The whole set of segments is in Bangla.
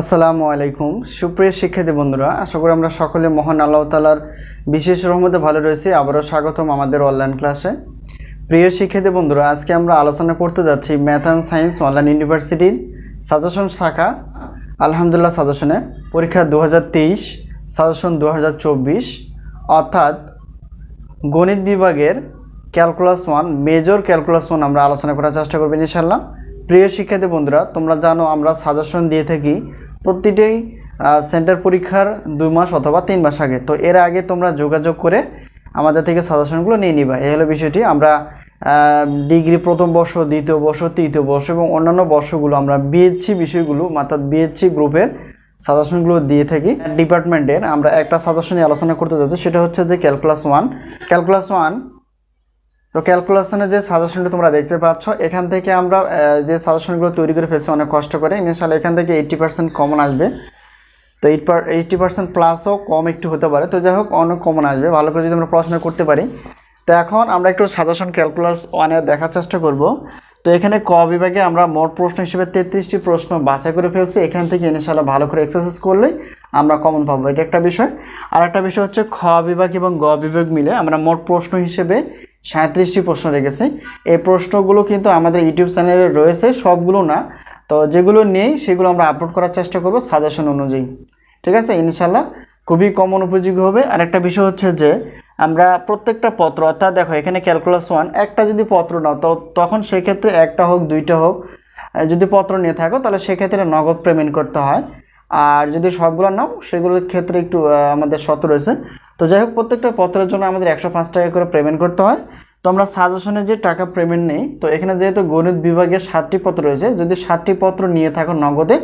আসসালামু আলাইকুম। সুপ্রিয় শিক্ষার্থী বন্ধুরা, আশা করি আমরা সকলে মহান আল্লাহ তালার বিশেষ রহমতে ভালো রয়েছি। আবারও স্বাগতম আমাদের অনলাইন ক্লাসে প্রিয় শিক্ষার্থী বন্ধুরা, আজকে আমরা আলোচনা করতে যাচ্ছি ম্যাথ অ্যান্ড সায়েন্স অনলাইন ইউনিভার্সিটির সাজেশন শাখা। আলহামদুলিল্লাহ সাজেশনে পরীক্ষা দু হাজার তেইশ সাজেশন দু হাজার চব্বিশ। অর্থাৎ গণিত বিভাগের calculus one major calculus one আমরা আলোচনা করার চেষ্টা করবেন ইনশাল্লাহ প্রিয় শিক্ষার্থী বন্ধুরা, তোমরা জানো আমরা সাজেশন দিয়ে থাকি প্রতিটি সেন্টার পরীক্ষার দুই মাস অথবা তিন মাস আগে। তো এর আগে তোমরা যোগাযোগ করে আমাদের থেকে সাজেশনগুলো নিয়ে নিবা। এই হলো বিষয়টি। আমরা ডিগ্রি প্রথম বর্ষ, দ্বিতীয় বর্ষ, তৃতীয় বর্ষ এবং অন্যান্য বর্ষগুলো আমরা বিএসসি বিষয়গুলো অর্থাৎ বিএসসি গ্রুপের সাজেশনগুলো দিয়ে থাকি। ডিপার্টমেন্টের আমরা একটা সাজেশন নিয়ে আলোচনা করতে যাচ্ছি। সেটা হচ্ছে যে ক্যালকুলাস ওয়ান ক্যালকুলাস ওয়ান তো ক্যালকুলেশনের যে সাজেশনটা তোমরা দেখতে পাচ্ছ, এখান থেকে আমরা যে সাজেশনগুলো তৈরি করে ফেলছি, অনেক কষ্ট করে ইনশাল্লাহ এখান থেকে এইট্টি পার্সেন্ট কমন আসবে। তো এইট পার এইট্টি পার্সেন্ট প্লাসও কম একটু হতে পারে। তো যাই হোক, অনেক কমন আসবে। ভালো করে যদি আমরা পড়াশোনা করতে পারি। তো এখন আমরা একটু সাজেশন ক্যালকুলাস ওয়ানে দেখার চেষ্টা করব। তো এখানে ক বিভাগে আমরা মোট প্রশ্ন হিসেবে তেত্রিশটি প্রশ্ন বাছাই করে ফেলছি। এখান থেকে ইনশাল্লাহ ভালো করে এক্সারসাইজ করলে আমরা কমন পাবো। এটা একটা বিষয়। আর একটা বিষয় হচ্ছে খ বিভাগ এবং গ বিভাগ মিলে আমরা মোট প্রশ্ন হিসেবে সাঁত্রিশটি প্রশ্ন রেখেছে। এই প্রশ্নগুলো কিন্তু আমাদের ইউটিউব চ্যানেলে রয়েছে, সবগুলো না। তো যেগুলো নেই, সেগুলো আমরা আপলোড করার চেষ্টা করব সাজেশন অনুযায়ী। ঠিক আছে? ইনশাল্লাহ খুবই কমন উপযোগী হবে। আর একটা বিষয় হচ্ছে যে, আমরা প্রত্যেকটা পত্র, অর্থাৎ দেখো এখানে ক্যালকুলাস ওয়ান একটা যদি পত্র নাও, তো তখন সেক্ষেত্রে একটা হোক, দুইটা হোক, যদি পত্র নিয়ে থাকো, তাহলে সেক্ষেত্রে নগদ পেমেন্ট করতে হয়। আর যদি সবগুলো নাও সেগুলোর ক্ষেত্রে একটু আমাদের শর্ত রয়েছে। তো যাই হোক, প্রত্যেকটা পত্রের জন্য আমাদের একশো পাঁচ টাকা করে পেমেন্ট করতে হয়। তো আমরা সাজেশনে যে টাকা পেমেন্ট নেই, তো এখানে যেহেতু গণিত বিভাগে সাতটি পত্র রয়েছে, যদি সাতটি পত্র নিয়ে থাকো নগদে,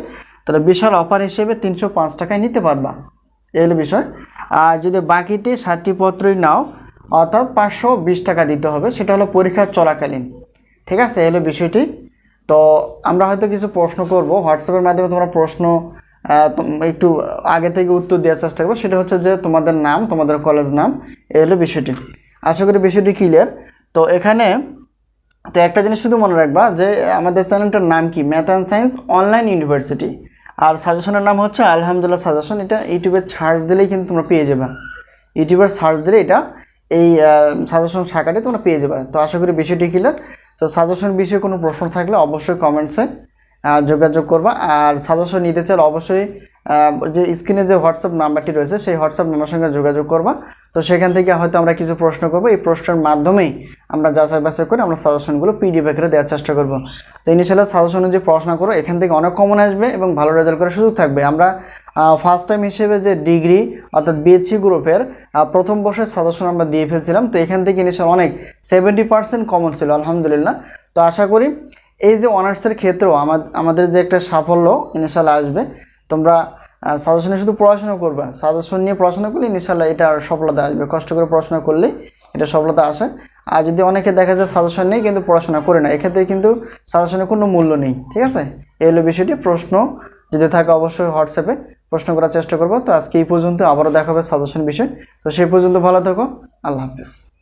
তাহলে বিশাল অফার হিসেবে তিনশো পাঁচ টাকায় নিতে পারবা। এই বিষয়। আর যদি বাকিতে সাতটি পত্রই নাও, অর্থাৎ পাঁচশো বিশ টাকা দিতে হবে, সেটা হলো পরীক্ষা চলাকালীন। ঠিক আছে? এই হলো বিষয়টি। তো আমরা হয়তো কিছু প্রশ্ন করব। হোয়াটসঅ্যাপের মাধ্যমে তোমরা প্রশ্ন একটু আগে থেকে উত্তর দেওয়ার চেষ্টা করব। সেটা হচ্ছে যে তোমাদের নাম, তোমাদের কলেজ নাম, এই হলো বিষয়টি। আশা করি বিষয়টি ক্লিয়ার তো এখানে, তো একটা জিনিস শুধু মনে রাখবা যে আমাদের চ্যানেলটার নাম কি? Math and science online university আর সাজেশনের নাম হচ্ছে আলহামদুলিল্লাহ সাজেশন এটা ইউটিউবে সার্চ দিলেই কিন্তু তোমরা পেয়ে যাবে। ইউটিউবের সার্চ দিলে এটা, এই সাজেশন শাখাটি তোমরা পেয়ে যাবে। তো আশা করি বিষয়টি ক্লিয়ার তো সাজেশন বিষয়ে কোনো প্রশ্ন থাকলে অবশ্যই কমেন্টসে যোগাযোগ করবা। আর সাজেশন নিতে চাইলে অবশ্যই যে স্ক্রিনে যে হোয়াটসঅ্যাপ নাম্বারটি রয়েছে, সেই হোয়াটসঅ্যাপ নাম্বার সঙ্গে যোগাযোগ করবা। তো সেখান থেকে হয়তো আমরা কিছু প্রশ্ন করব। এই প্রশ্নের মাধ্যমেই আমরা যাচাই বাছাই করে আমরা সাজেশনগুলো পিডিএফ আকারে দেওয়ার চেষ্টা করব। তো ইনিশিয়ালি সাজেশন যে পড়াশোনা করো, এখান থেকে অনেক কমন আসবে এবং ভালো রেজাল্ট করার সুযোগ থাকবে। আমরা ফার্স্ট টাইম হিসেবে যে ডিগ্রি অর্থাৎ বিএসসি গ্রুপের প্রথম বর্ষের সাজেশন আমরা দিয়ে ফেলছিলাম। তো এখান থেকে ইনিশিয়াল অনেক সেভেন্টি পার্সেন্ট কমন ছিল, আলহামদুলিল্লাহ। তো আশা করি এই যে অনার্সের ক্ষেত্রেও আমা- আমাদের যে একটা সাফল্য ইনশাল্লাহ আসবে, তোমরা সাজেশনে শুধু পড়াশোনা করবে সাজেশন নিয়ে পড়াশোনা করলে ইনশাল্লাহ এটা আর সফলতা আসবে। কষ্ট করে পড়াশোনা করলে এটা সফলতা আসে। আর যদি অনেকে দেখা যায় সাজেশন নেই কিন্তু পড়াশোনা করে না, এক্ষেত্রে কিন্তু সাজেশনের কোনো মূল্য নেই, ঠিক আছে? এই হলো বিষয়টি। প্রশ্ন যদি থাকে অবশ্যই হোয়াটসঅ্যাপে প্রশ্ন করার চেষ্টা করব। তো আজকে এই পর্যন্ত আবারও দেখা হবে সাজেশন বিষয়। তো সেই পর্যন্ত ভালো থাকো। আল্লাহ হাফিজ।